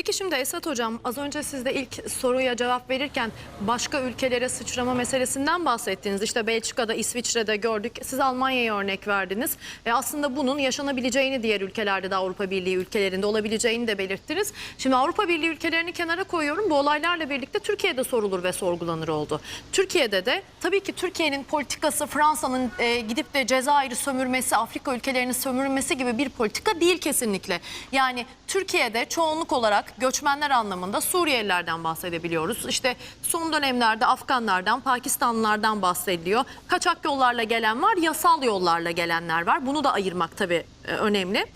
Peki şimdi Esat Hocam az önce siz de ilk soruya cevap verirken başka ülkelere sıçrama meselesinden bahsettiniz. İşte Belçika'da, İsviçre'de gördük. Siz Almanya'ya örnek verdiniz. Ve aslında bunun yaşanabileceğini diğer ülkelerde de Avrupa Birliği ülkelerinde olabileceğini de belirttiniz. Şimdi Avrupa Birliği ülkelerini kenara koyuyorum. Bu olaylarla birlikte Türkiye'de sorulur ve sorgulanır oldu. Türkiye'de de tabii ki Türkiye'nin politikası Fransa'nın e, gidip de Cezayir'i sömürmesi, Afrika ülkelerini sömürmesi gibi bir politika değil kesinlikle. Yani Türkiye'de çoğunluk olarak göçmenler anlamında Suriyelilerden bahsedebiliyoruz. İşte son dönemlerde Afganlardan, Pakistanlılardan bahsediliyor. Kaçak yollarla gelen var, yasal yollarla gelenler var. Bunu da ayırmak tabii e, önemli.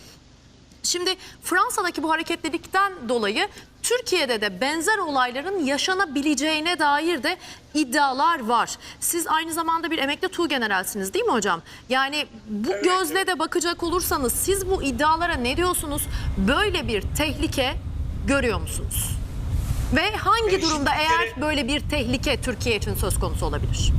Şimdi Fransa'daki bu hareketlilikten dolayı Türkiye'de de benzer olayların yaşanabileceğine dair de iddialar var. Siz aynı zamanda bir emekli tuğgeneralsiniz değil mi hocam? Yani bu gözle de bakacak olursanız siz bu iddialara ne diyorsunuz? Böyle bir tehlike görüyor musunuz? Ve hangi E, durumda eğer kere- böyle bir tehlike Türkiye için söz konusu olabilir?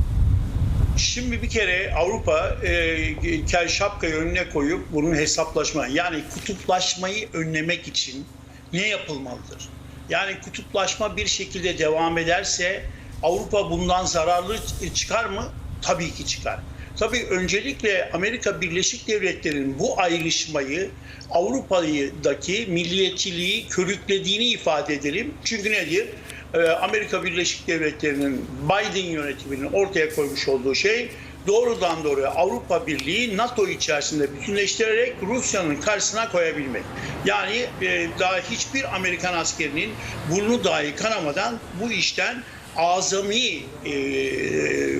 Şimdi bir kere Avrupa e, kel şapkayı önüne koyup bunun hesaplaşma yani kutuplaşmayı önlemek için ne yapılmalıdır? Yani kutuplaşma bir şekilde devam ederse Avrupa bundan zararlı çıkar mı? Tabii ki çıkar. Tabii öncelikle Amerika Birleşik Devletleri'nin bu ayrışmayı Avrupa'daki milliyetçiliği körüklediğini ifade edelim. Çünkü nedir? Ee, Amerika Birleşik Devletleri'nin Biden yönetiminin ortaya koymuş olduğu şey doğrudan doğruya Avrupa Birliği NATO içerisinde bütünleştirerek Rusya'nın karşısına koyabilmek. Yani e, daha hiçbir Amerikan askerinin burnu dahi kanamadan bu işten azami e,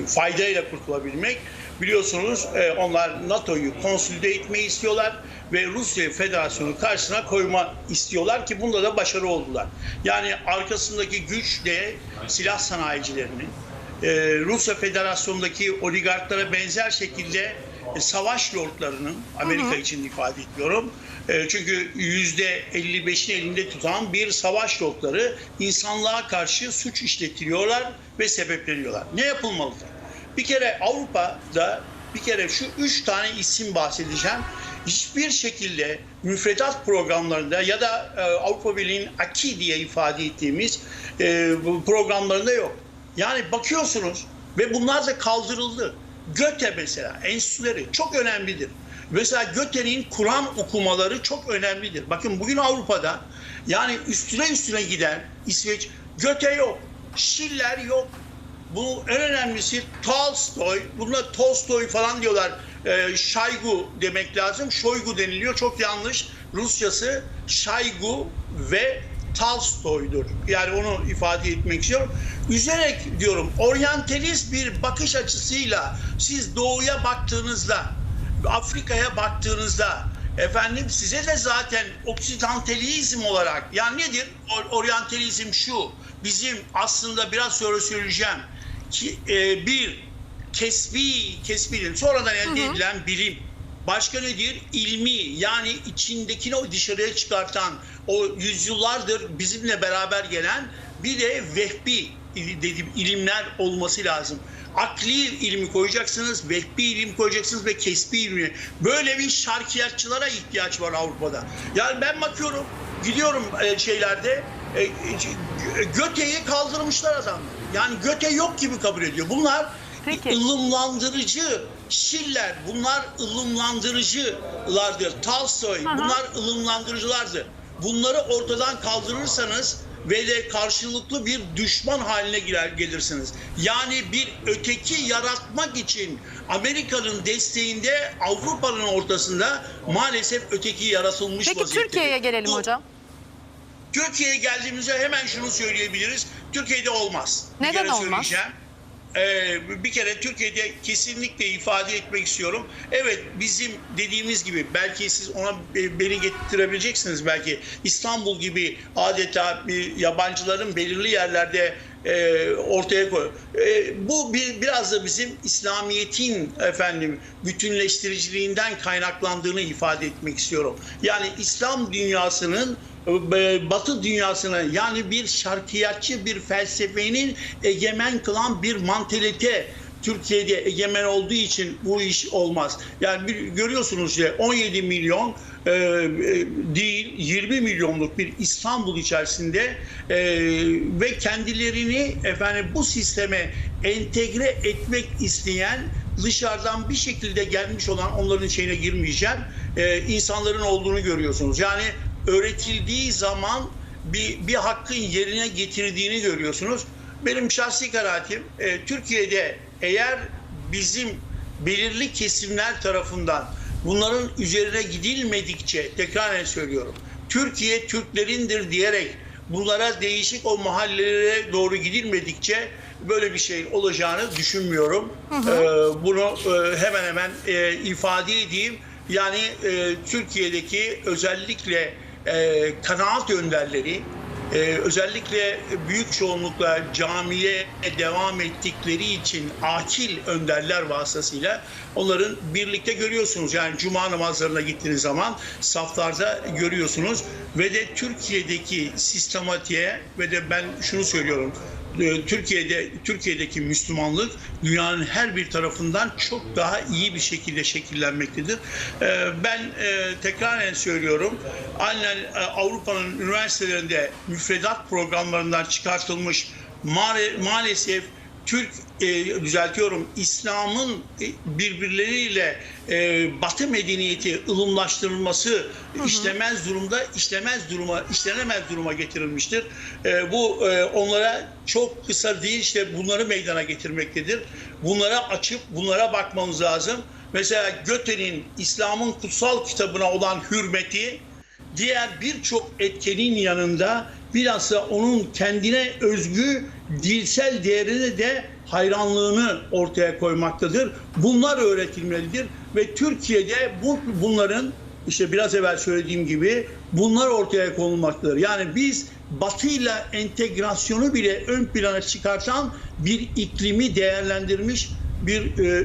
faydayla kurtulabilmek. Biliyorsunuz e, onlar NATO'yu konsolide etmeyi istiyorlar ve Rusya Federasyonu karşısına koyma istiyorlar ki bunda da başarı oldular. Yani arkasındaki güç de silah sanayicilerinin, e, Rusya Federasyonu'ndaki oligarklara benzer şekilde e, savaş lordlarının Amerika için ifade ediyorum. E, çünkü yüzde 55'in elinde tutan bir savaş lordları insanlığa karşı suç işletiliyorlar ve sebepleniyorlar. Ne yapılmalıdır? Bir kere Avrupa'da bir kere şu üç tane isim bahsedeceğim. Hiçbir şekilde müfredat programlarında ya da e, Avrupa Birliği'nin AKI diye ifade ettiğimiz e, programlarında yok. Yani bakıyorsunuz ve bunlar da kaldırıldı. Göte mesela enstitüleri çok önemlidir. Mesela Göte'nin Kur'an okumaları çok önemlidir. Bakın bugün Avrupa'da yani üstüne üstüne giden İsveç Göte yok, Schiller yok, bu en önemlisi Tolstoy. Buna Tolstoy falan diyorlar. Ee, Şaygu demek lazım. Şoygu deniliyor. Çok yanlış. Rusyası Şaygu ve Tolstoy'dur. Yani onu ifade etmek istiyorum. Üzerek diyorum oryantalist bir bakış açısıyla siz doğuya baktığınızda, Afrika'ya baktığınızda efendim size de zaten oksidantalizm olarak yani nedir? Or- oryantalizm şu. Bizim aslında biraz sonra söyleyeceğim ki e, bir kesbi kesbi sonradan elde edilen bilim başka nedir ilmi yani içindekini o dışarıya çıkartan o yüzyıllardır bizimle beraber gelen bir de vehbi dediğim ilimler olması lazım. Akli ilmi koyacaksınız, vehbi ilim koyacaksınız ve kesbi ilmi. Böyle bir şarkiyatçılara ihtiyaç var Avrupa'da. Yani ben bakıyorum, gidiyorum e, şeylerde, e, e, Göte'yi kaldırmışlar adamlar. Yani Göte yok gibi kabul ediyor. Bunlar Peki. ılımlandırıcı Schiller bunlar ılımlandırıcılardır. Tolstoy bunlar ılımlandırıcılardır. Bunları ortadan kaldırırsanız ve de karşılıklı bir düşman haline girer gelirsiniz. Yani bir öteki yaratmak için Amerika'nın desteğinde Avrupa'nın ortasında maalesef öteki yaratılmış Peki vaziyette. Türkiye'ye gelelim Bu- hocam. Türkiye'ye geldiğimizde hemen şunu söyleyebiliriz. Türkiye'de olmaz. Bir Neden kere olmaz? söyleyeceğim. Ee, bir kere Türkiye'de kesinlikle ifade etmek istiyorum. Evet bizim dediğimiz gibi belki siz ona be- beni getirebileceksiniz belki İstanbul gibi adeta bir yabancıların belirli yerlerde e, ortaya koy. E, bu bir, biraz da bizim İslamiyet'in efendim bütünleştiriciliğinden kaynaklandığını ifade etmek istiyorum. Yani İslam dünyasının Batı dünyasına yani bir şarkiyatçı bir felsefenin egemen kılan bir mantalite Türkiye'de egemen olduğu için bu iş olmaz. Yani bir, görüyorsunuz ya 17 milyon e, e, değil 20 milyonluk bir İstanbul içerisinde e, ve kendilerini efendim bu sisteme entegre etmek isteyen dışarıdan bir şekilde gelmiş olan onların şeyine girmeyeceğim e, insanların olduğunu görüyorsunuz. Yani öğretildiği zaman bir, bir hakkın yerine getirdiğini görüyorsunuz. Benim şahsi kanaatim e, Türkiye'de eğer bizim belirli kesimler tarafından bunların üzerine gidilmedikçe tekrar söylüyorum. Türkiye Türklerindir diyerek bunlara değişik o mahallelere doğru gidilmedikçe böyle bir şey olacağını düşünmüyorum. Ee, bunu e, hemen hemen e, ifade edeyim. Yani e, Türkiye'deki özellikle e, kanaat önderleri, ee, özellikle büyük çoğunlukla camiye devam ettikleri için akil önderler vasıtasıyla onların birlikte görüyorsunuz. Yani cuma namazlarına gittiğiniz zaman saflarda görüyorsunuz ve de Türkiye'deki sistematiğe ve de ben şunu söylüyorum. E, Türkiye'de Türkiye'deki Müslümanlık dünyanın her bir tarafından çok daha iyi bir şekilde şekillenmektedir. Ee, Ben e, tekraren söylüyorum. Aynen e, Avrupa'nın üniversitelerinde müfredat programlarından çıkartılmış maalesef Türk e, düzeltiyorum İslam'ın e, birbirleriyle e, Batı medeniyeti ılımlaştırılması işlemez durumda işlemez duruma işlenemez duruma getirilmiştir. E, bu e, onlara çok kısa değil işte bunları meydana getirmektedir. Bunlara açıp bunlara bakmamız lazım. Mesela Göte'nin İslam'ın kutsal kitabına olan hürmeti diğer birçok etkenin yanında bilhassa onun kendine özgü dilsel değerini de hayranlığını ortaya koymaktadır. Bunlar öğretilmelidir ve Türkiye'de bu bunların işte biraz evvel söylediğim gibi bunlar ortaya konulmaktadır. Yani biz Batı'yla entegrasyonu bile ön plana çıkartan bir iklimi değerlendirmiş bir e,